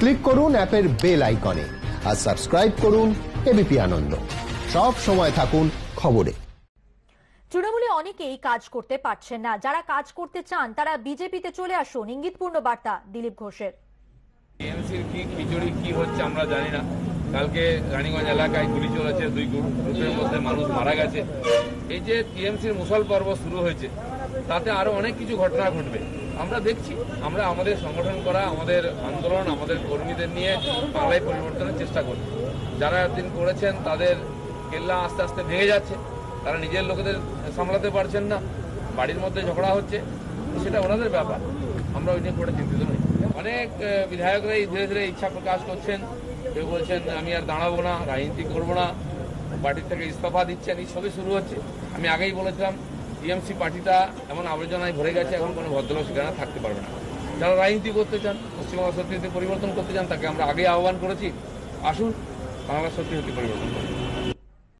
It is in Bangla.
ক্লিক করুন অ্যাপের বেল আইকনে আর সাবস্ক্রাইব করুন এবিপি আনন্দ। সব সময় থাকুন খবরে। তৃণমূলে অনেকেই কাজ করতে পারছেন না। যারা কাজ করতে চান তারা বিজেপিতে চলে আসুন। ইঙ্গিতপূর্ণ বার্তা দিলীপ ঘোষের। টিএমসির কি খিচুড়ি কি হচ্ছে আমরা জানি না। কালকে রানীগঞ্জ এলাকায় গুলি চলেছে, দুই গ্রুপ গ্রুপের মধ্যে মানুষ মারা গেছে। এই যে টিএমসির মুসল পর্ব শুরু হয়েছে, তাতে আরও অনেক কিছু ঘটনা ঘটবে। আমরা দেখছি, আমরা আমাদের সংগঠন করা, আমাদের আন্দোলন, আমাদের কর্মীদের নিয়ে বাংলায় পরিবর্তনের চেষ্টা করি যারা এতদিন করেছেন, তাদের কেল্লা আস্তে আস্তে ভেঙে যাচ্ছে। তারা নিজের লোকেদের সামলাতে পারছেন না। বাড়ির মধ্যে ঝগড়া হচ্ছে, সেটা ওনাদের ব্যাপার। আমরা ওই নিয়ে করে চিন্তিত নই। অনেক বিধায়করাই ধীরে ধীরে ইচ্ছা প্রকাশ করছেন। কেউ বলছেন, আমি আর দাঁড়াবো না, রাজনীতি করব না। পার্টির থেকে ইস্তফা দিচ্ছেন এই সবই শুরু হচ্ছে। আমি আগেই বলেছিলাম, টিএমসি পার্টিটা এমন আবর্জনায় ভরে গেছে, এখন কোনো ভদ্রলোক সেখানে থাকতে পারবে না। যারা রাজনীতি করতে চান, পশ্চিমবঙ্গ সত্যি পরিবর্তন করতে চান, তাকে আমরা আগেই আহ্বান করেছি। আসুন, বাংলা সত্যি পরিবর্তন করুন।